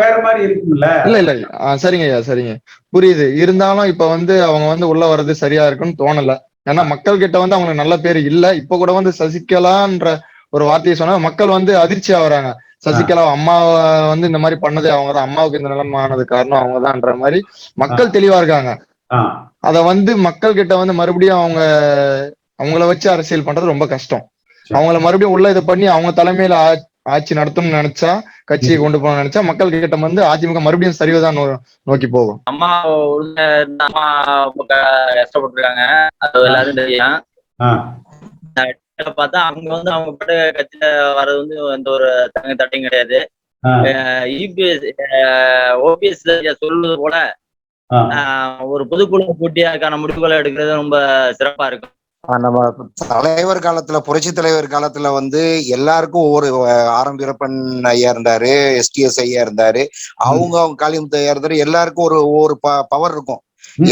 வேற மாதிரி இருக்கும்ல. இல்ல இல்ல சரிங்க ஐயா சரிங்க. புரியுது. இருந்தாலும் இப்ப வந்து அவங்க வந்து உள்ள வர்றது சரியா இருக்குன்னு தோணல. ஏன்னா மக்கள் கிட்ட வந்து அவங்களுக்கு நல்ல பேர் இல்ல. இப்ப கூட வந்து சசிகலான்ற ஒரு வார்த்தையை சொன்னா மக்கள் வந்து அதிர்ச்சி ஆகுறாங்க சசிகலா அம்மாவை வந்து இந்த மாதிரி பண்ணதே அவங்க தான் அம்மாவுக்கு இந்த நிலைமை ஆனது காரணம் அவங்கதான்ற மாதிரி மக்கள் தெளிவா இருக்காங்க. அத வந்து மக்கள் கிட்ட வந்து மறுபடியும் அவங்க அவங்கள வச்சு அரசியல் பண்றது ரொம்ப கஷ்டம். அவங்கள மறுபடியும் உள்ள இதை பண்ணி அவங்க தலைமையில ஆட்சி நடத்தணும்னு நினைச்சா கட்சியை கொண்டு போகணும்னு நினைச்சா மக்கள் கிட்ட வந்து அதிமுக மறுபடியும் சரிவுதான் நோக்கி போகும். அம்மா அம்மா கஷ்டப்பட்டிருக்காங்க. அது எல்லாரும் தெரியும். பார்த்தா அவங்க வந்து அவங்க பாட்டு கட்சியில வர்றது வந்து எந்த ஒரு தங்க தட்டையும் கிடையாது ஓபிஎஸ் சொல்வது போல ஆ. ஆஹ், ஒரு பொதுக்குழு போட்டியாக்கான முடிவுகளை எடுக்கிறது ரொம்ப சிறப்பா இருக்கும் நம்ம தலைவர் காலத்துல புரட்சி தலைவர் காலத்துல வந்து எல்லாருக்கும் ஒவ்வொரு ஆரம் வீரப்பன் ஐயா இருந்தாரு எஸ்டிஎஸ் ஐயா இருந்தாரு அவங்க அவங்க காளிமுத்து ஐயா இருந்தாரு எல்லாருக்கும் ஒரு ஒரு பவர் இருக்கும்.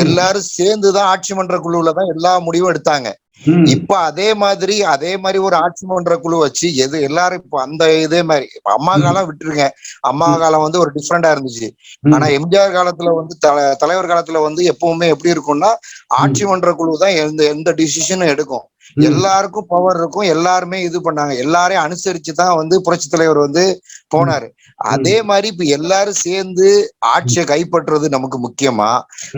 எல்லாரும் சேர்ந்துதான் ஆட்சி மன்ற குழுவுல தான் எல்லா முடிவும் எடுத்தாங்க. இப்ப அதே மாதிரி அதே மாதிரி ஒரு ஆட்சி மன்ற குழு வச்சு எது எல்லாரும் இப்ப அந்த இதே மாதிரி இப்ப அம்மா காலம் விட்டுருங்க. அம்மா காலம் வந்து ஒரு டிஃப்ரெண்டா இருந்துச்சு. ஆனா எம்ஜிஆர் காலத்துல வந்து தல- தலைவர் காலத்துல வந்து எப்பவுமே எப்படி இருக்கும்னா ஆட்சி மன்ற குழு தான் எந்த எந்த டிசிஷனும் எடுக்கும். எல்லாருக்கும் பவர் இருக்கும். எல்லாருமே இது பண்ணாங்க. எல்லாரையும் அனுசரிச்சு தான் வந்து புரட்சி தலைவர் வந்து போனாரு. அதே மாதிரி இப்ப எல்லாரும் சேர்ந்து ஆட்சியை கைப்பற்றுறது நமக்கு முக்கியமா.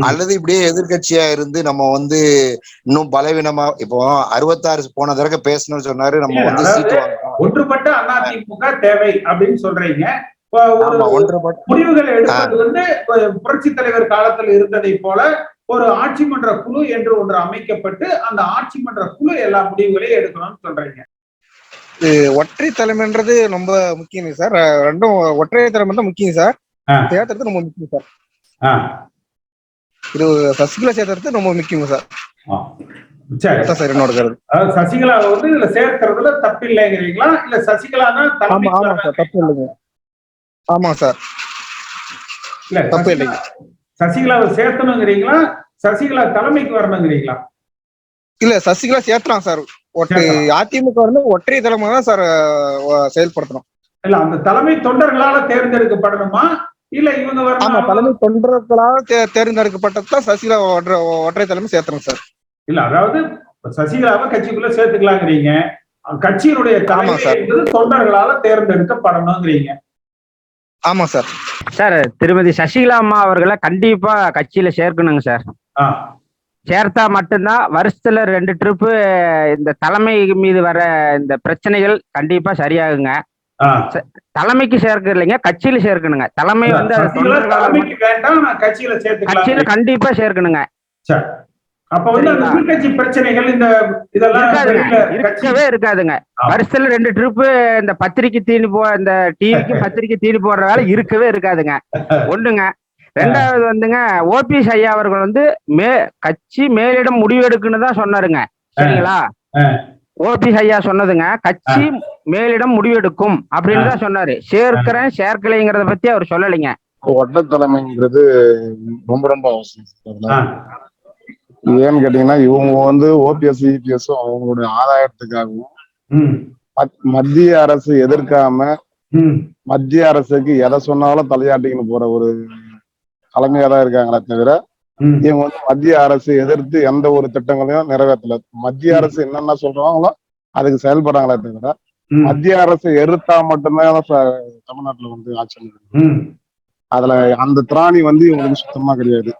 அல்லது இப்படியே எதிர்க்கட்சியா இருந்து நம்ம வந்து இன்னும் பலவீனமா இப்போ அறுபத்தாறு போன தடவை பேசணும்னு சொன்னாரு. நம்ம வந்து சீட்டு வாங்கணும் ஒன்றுபட்ட அதிமுக தேவை அப்படின்னு சொல்றீங்க. முடிவுகளை எடுப்பது வந்து புரட்சி தலைவர் காலத்தில் இருந்ததை போல ஒரு ஆட்சி மன்ற குழு என்று ஒன்று அமைக்கப்பட்டு அந்த ஆட்சி மன்ற குழு எல்லா முடிவுகளையும் எடுக்கணும்னு சொல்றீங்க. ஒற்றை தலைமைன்றது ரொம்ப முக்கியம் சார். ரெண்டும் ஒற்றை தலைமை தான் முக்கியம் சார். சேர்த்துறது ரொம்ப முக்கியம் சார். இது சசிகலா சேர்த்துறது ரொம்ப முக்கியம் சார். என்னோட கருத்து. சசிகலாவை வந்து இதுல சேர்க்கறதுல தப்பில்லைங்கிறீங்களா இல்ல சசிகலா தான் ஆமா ஆமா. சார். தப்பு இல்லைங்க. ஆமா சார். இல்ல தப்பு சசிகலா- இல்லைங்க. சசிகலாவை சேர்த்தணுங்கிறீங்களா? சசிகலா தலைமைக்கு வரணுங்கிறீங்களா? இல்ல சசிகலா சேர்த்தலாம் சார். ஒற்றை அதிமுக வந்து ஒற்றை தலைமை தான் சார் செயல்படுத்தணும். இல்ல அந்த தலைமை தொண்டர்களால தேர்ந்தெடுக்கப்படணுமா? இல்ல இவங்க ஆமா தலைமை தொண்டர்களால் தே- தேர்ந்தெடுக்கப்பட்டது தான் சசிகலா ஒற்றை ஒற்றை தலைமை சேர்த்தணும் சார். இல்ல அதாவது சசிகலாவை கட்சிக்குள்ள சேர்த்துக்கலாங்கிறீங்க. கட்சியினுடைய தலைமை தொண்டர்களால தேர்ந்தெடுக்கப்படணுங்கிறீங்க. ஆமா சார். சார் திருமதி சசிகலா அம்மா அவர்களை கண்டிப்பா கட்சியில சேர்க்கணுங்க சார். சேர்த்தா மட்டும்தான் வருஷத்துல ரெண்டு ட்ரிப்பு இந்த தலைமை மீது வர இந்த பிரச்சனைகள் கண்டிப்பா சரியாகுங்க. தலைமைக்கு சேர்க்க இல்லைங்க கட்சியில சேர்க்கணுங்க. தலைமை வந்து கட்சியில கண்டிப்பா சேர்க்கணுங்க. சரி. அப்ப வந்து அந்த? உள்கட்சி பிரச்சனைகள் இந்த இதெல்லாம் இருக்கவே இருக்காதுங்க. வருஷத்துல ரெண்டு ட்ரிப்பு இந்த பத்திரிக்கை தீனி போ இந்த டிவிக்கு பத்திரிக்கை தீனி போடுற வேலை இருக்கவே இருக்காதுங்க. ஒண்ணுங்க ரெண்டாவது வந்துங்க ஓபிஎஸ் ஐயா அவர்கள் வந்து மே கட்சி மேலிடம் முடிவெடுக்குன்னு தான் சொன்னாருங்க. சரிங்களா. ஓபிஎஸ் ஐயா சொன்னதுங்க கட்சி மேலிடம் முடிவெடுக்கும் அப்படின்னு தான் சொன்னாரு. சேர்க்கிறேன் சேர்க்கலைங்கிறத பத்தி அவர் சொல்லலைங்க. ஒட்ட தலைமைங்கிறது ரொம்ப ரொம்ப அவசியம். ஏன்னு கேட்டீங்கன்னா இவங்க வந்து ஓபிஎஸ் இபிஎஸும் அவங்களுடைய ஆதாயத்துக்காகவும் மத்திய அரசு எதிர்க்காம மத்திய அரசுக்கு எதை சொன்னாலும் தலையாட்டிக்கின்னு போற ஒரு தலைமையா தான் இருக்காங்களே தவிர. இவங்க வந்து மத்திய அரசு எதிர்த்து எந்த ஒரு திட்டங்களையும் நிறைவேற்றல. மத்திய அரசு என்னென்ன சொல்றாங்களோ அதுக்கு செயல்படுறாங்களே தவிர மத்திய அரசு எதிர்த்தா மட்டும்தான் தமிழ்நாட்டுல வந்து ஆட்சி அதுல அந்த திராணி வந்து இவங்களுக்கு சுத்தமா கிடையாது.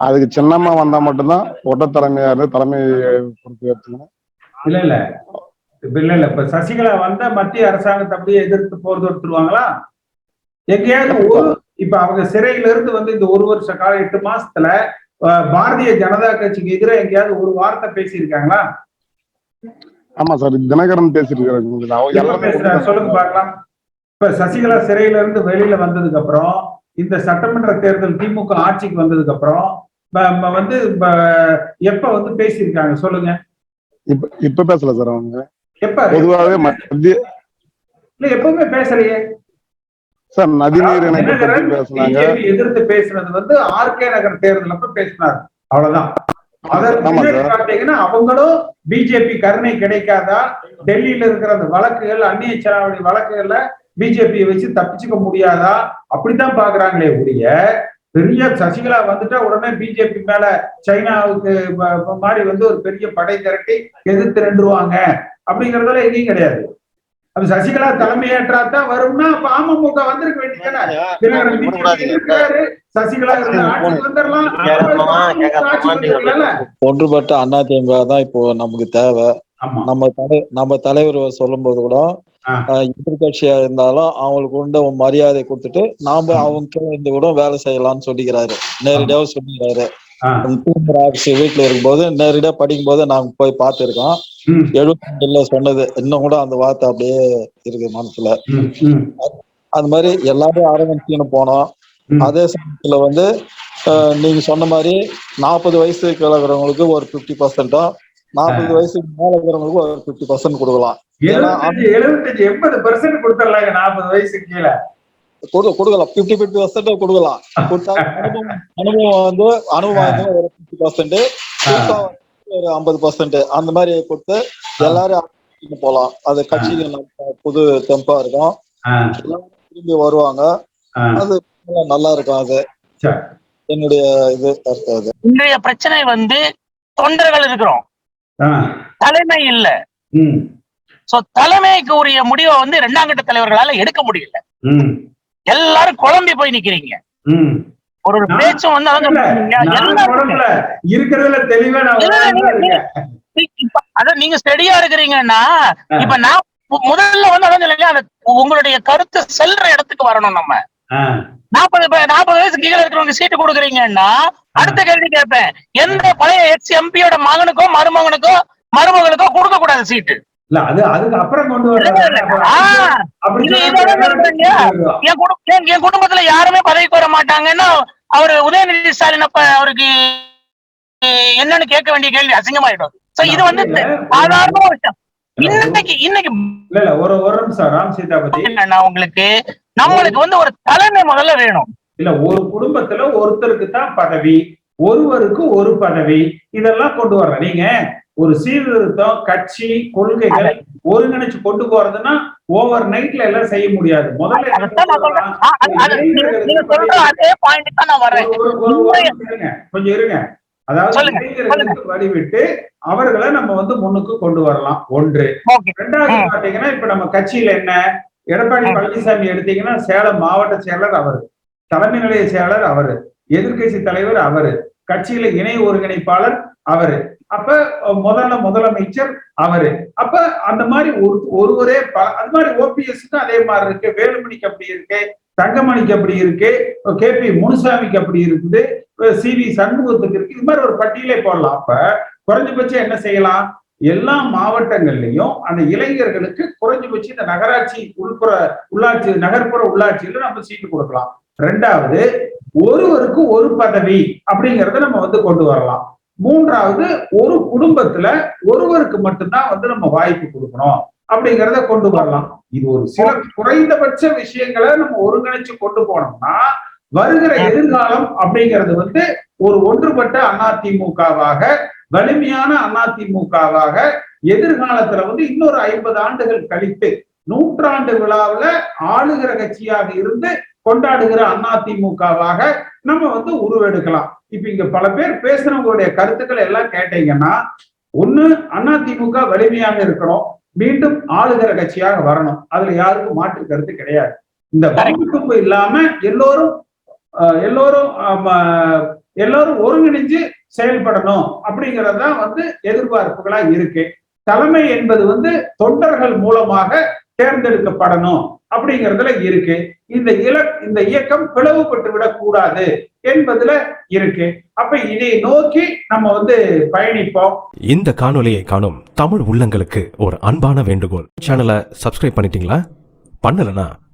அதுக்கு சின்னமா வந்தா மட்டும்தான் ஒட்ட தலைமையா இருந்து தலைமை பொறுப்பு ஏற்றுக்கணும். இல்ல இல்ல. இல்ல இல்ல. இப்ப சசிகலா வந்தா மத்திய அரசாங்கத்தை அப்படியே எதிர்த்து போறது எடுத்துருவாங்களா எங்கேயாவது ஒரு இப்ப அவங்க சிறையில இருந்து வந்து இந்த ஒரு வருஷ காலம் எட்டு மாசத்துல பாரதிய ஜனதா கட்சிக்கு எதிராக எங்கேயாவது ஒரு வார்த்தை பேசியிருக்காங்களா? ஆமா சார். தினகரன் பேசுறாரு. சொல்லுங்க பார்க்கலாம். இப்ப சசிகலா சிறையில இருந்து வெளியில வந்ததுக்கு அப்புறம் இந்த சட்டமன்ற தேர்தல் திமுக ஆட்சிக்கு வந்ததுக்கு அப்புறம் வந்து எப்ப வந்து பேசியிருக்காங்க? சொல்லுங்க. இப்ப இப்ப பேசல சார் அவங்க. எப்ப? பொதுவாகவே மத்திய இல்ல எப்பவுமே பேசலையே. சார் நதிநீர் இணைப்பு பேசுனாங்க. எதிர்த்து பேசுனது வந்து ஆர்கே நகர் தேர்தல் அப்ப பேசினார் அவ்வளவுதான். பாத்தீங்கன்னா அவங்களும் பிஜேபி கருணை கிடைக்காதா டெல்லியில இருக்கிற அந்த வழக்குகள் அந்நிய செலாவணி வழக்குகள்ல பிஜேபி வச்சு தப்பிச்சுக்க முடியாதா அப்படித்தான் பாக்குறாங்களே ஒழிய பெரிய சசிகலா வந்துட்டா உடனே பிஜேபி மேல சைனாவுக்கு மாதிரி வந்து ஒரு பெரிய படை திரட்டி எதிர்த்து நின்றுவாங்க. அப்படிங்கறதெல்லாம் எங்கேயும் கிடையாது. அது சசிகலா தலைமையேற்றாதான் வரும்னா அப்ப அமமுக வந்திருக்க வேண்டியதானே இருக்கிறாரு, சசிகலா? ஒன்றுபட்ட அதிமுக தான் இப்போ நமக்கு தேவை. நம்ம தலை நம்ம தலைவர் சொல்லும்போது கூட ஆஹ், எதிர்க்கட்சியா இருந்தாலும் அவங்களுக்கு உண்ட மரியாதை கொடுத்துட்டு நாம அவங்க இருந்து கூட வேலை செய்யலாம்னு சொல்லிக்கிறாரு. நேரடியாக சொல்லிக்கிறாரு. வீட்டுல இருக்கும்போது நேரடியா படிக்கும் போது நாங்க போய் பார்த்திருக்கோம். எழுபத்தி ரெண்டுல சொன்னது. இன்னும் கூட அந்த வார்த்தை அப்படியே இருக்கு மனசுல. அது மாதிரி எல்லாரும் அரவணைச்சுன்னு போனோம். அதே சமயத்துல வந்து நீங்க சொன்ன மாதிரி நாற்பது வயசு கீழ இருக்கிறவங்களுக்கு ஒரு பிப்டி பர்சன்டும் நாற்பது வயசுக்கு மேல இருக்கிறவங்களுக்கு ஒரு பிப்டி பர்சன்ட் கொடுக்கலாம். ஏன்னா எழுபத்தஞ்சு எண்பது பெர்சென்ட் கொடுத்துடலாங்க நாற்பது வயசுக்கு கீழே. கொடு கொடுக்கலாம். பிப்டி பிப்டி பர்சன்ட் கொடுக்கலாம். கொடுத்தா அனுபவம் அனுபவம் வந்து அனுபவம் வந்து ஒரு பிப்டி பர்சன்ட் ஒரு ஐம்பது பர்சன்ட் அந்த மாதிரி கொடுத்து எல்லாரும் போலாம் அது கட்சிக்கு நம்ம புது தெம்பா இருக்கும். எல்லாரும் திரும்பி வருவாங்க. அது நல்லா இருக்கும். அது என்னுடைய இது கருத்து அது. இன்றைய பிரச்சனை வந்து தொண்டர்கள் இருக்கிறோம். தலைமை இல்ல. சோ தலைமைக்கு உரிய முடிவை வந்து இரண்டாம் கட்ட தலைவர்களால எடுக்க முடியல. எல்லாரும் குழம்பி போய் நிக்கிறீங்க. ஒரு ஒரு பேச்சும் வந்து அதான் நீங்க- ஸ்டெடியா இருக்கிறீங்கன்னா இப்ப நான் முதல்ல வந்து அதான் சொல்லுங்க உங்களுடைய கருத்து செல்ற இடத்துக்கு வரணும் நம்ம. நாற்பது நாற்பது வயசு கீழே இருக்கிறவங்க சீட்டு கொடுக்குறீங்கன்னா அடுத்த கேள்வி கேட்பேன். எந்த பழைய எக்ஸ் எம்பியோட மகனுக்கோ மருமகனுக்கோ மருமகளுக்கோ கொடுக்க கூடாது சீட்டு இல்ல அது அதுக்கு அப்புறம் கொண்டு. என் குடும்- என் என் குடும்பத்துல யாருமே பதவிக்கு வர மாட்டாங்கன்னா அவரு உதயநிதி ஸ்டாலின் அப்ப அவருக்கு என்னன்னு கேட்க வேண்டிய கேள்வி அசிங்கமாயிடும். சோ இது வந்து சாதாரண விஷயம் இன்னைக்கு இன்னைக்கு இல்ல இல்ல ஒரு ஒரு நிமிஷம். ராம் சீதாபதி. என்னன்னா உங்களுக்கு நம்மளுக்கு வந்து ஒரு தலைமை முதல்ல வேணும். இல்ல ஒரு குடும்பத்துல ஒருத்தருக்கு தான் பதவி ஒருவருக்கு ஒரு பதவி இதெல்லாம் கொண்டு வர்ற நீங்க ஒரு சீர்திருத்தம் கட்சி கொள்கைகள் ஒருங்கிணைச்சு கொண்டு போறதுன்னா ஓவர் நைட்ல எல்லாம் செய்ய முடியாது. முதல்ல. கொஞ்சம் இருங்க. அதாவது வழிவிட்டு அவர்களை நம்ம வந்து முன்னுக்கு கொண்டு வரலாம். ஒன்று. ரெண்டாவது பாத்தீங்கன்னா இப்ப நம்ம கட்சியில என்ன? எடப்பாடி பழனிசாமி எடுத்தீங்கன்னா சேலம் மாவட்ட செயலர் அவரு தலைமை நிலைய செயலர் அவரு எதிர்க்கட்சி தலைவர் அவரு கட்சியில இணை ஒருங்கிணைப்பாளர் அவரு அப்ப முதல்ல முதலமைச்சர் அவரு. அப்ப அந்த மாதிரி ஒரு ஒருவரே அந்த மாதிரி ஓபிஎஸ்க்கு அதே மாதிரி இருக்கு வேலுமணிக்கு அப்படி இருக்கு தங்கமணிக்கு அப்படி இருக்கு கே பி முனுசாமிக்கு அப்படி இருக்குது சி வி சண்முகத்துக்கு இருக்கு இது மாதிரி ஒரு பட்டியலே போடலாம். அப்ப குறைஞ்சபட்சம் என்ன செய்யலாம்? எல்லா மாவட்டங்கள்லயும் அந்த இளைஞர்களுக்கு குறைஞ்சபட்சம் இந்த நகராட்சி உள்புற உள்ளாட்சி நகர்ப்புற உள்ளாட்சியில நம்ம சீட்டு கொடுக்கலாம். ரெண்டாவது ஒருவருக்கு ஒரு பதவி அப்படிங்கறத நம்ம வந்து கொண்டு வரலாம். மூன்றாவது ஒரு குடும்பத்துல ஒருவருக்கு மட்டும்தான் வந்து நம்ம வாய்ப்பு கொடுக்கணும் அப்படிங்கிறத கொண்டு வரலாம். இது ஒரு சில குறைந்தபட்ச விஷயங்களை நம்ம ஒருங்கிணைச்சு கொண்டு போனோம்னா வருகிற எதிர்காலம் அப்படிங்கிறது வந்து ஒரு ஒன்றுபட்ட அதிமுகவாக வலிமையான அதிமுகவாக எதிர்காலத்துல வந்து இன்னொரு ஐம்பது ஆண்டுகள் கழித்து நூற்றாண்டு விழாவுல ஆளுகிற கட்சியாக இருந்து கொண்டாடுகிற அதிமுகவாக நம்ம வந்து உருவெடுக்கலாம். இப்ப இங்க பல பேர் பேசுறவங்களுடைய கருத்துக்கள் எல்லாம் கேட்டீங்கன்னா ஒண்ணு அதிமுக வலிமையாக இருக்கணும். மீண்டும் ஆளுகிற கட்சியாக வரணும். அதுல யாருக்கும் மாற்று கருத்து கிடையாது. இந்த வம்பு இல்லாம எல்லோரும் எல்லோரும் எல்லோரும் ஒருங்கிணைஞ்சு செயல்படணும் அப்படிங்கிறது தான் வந்து எதிர்பார்ப்புகளா இருக்கு. தலைமை என்பது வந்து தொண்டர்கள் மூலமாக தேர்ந்தெடுக்கப்படணும் அப்படிங்கிறதுல இருக்கு. இந்த இல இந்த இயக்கம் பிளவுபட்டு விடக்கூடாது என்பதுல இருக்கு. அப்ப இதை நோக்கி நம்ம வந்து பயணிப்போம். இந்த காணொலியை காணும் தமிழ் உள்ளங்களுக்கு ஒரு அன்பான வேண்டுகோள். சேனலை சப்ஸ்கிரைப் பண்ணிட்டீங்களா? பண்ணலன்னா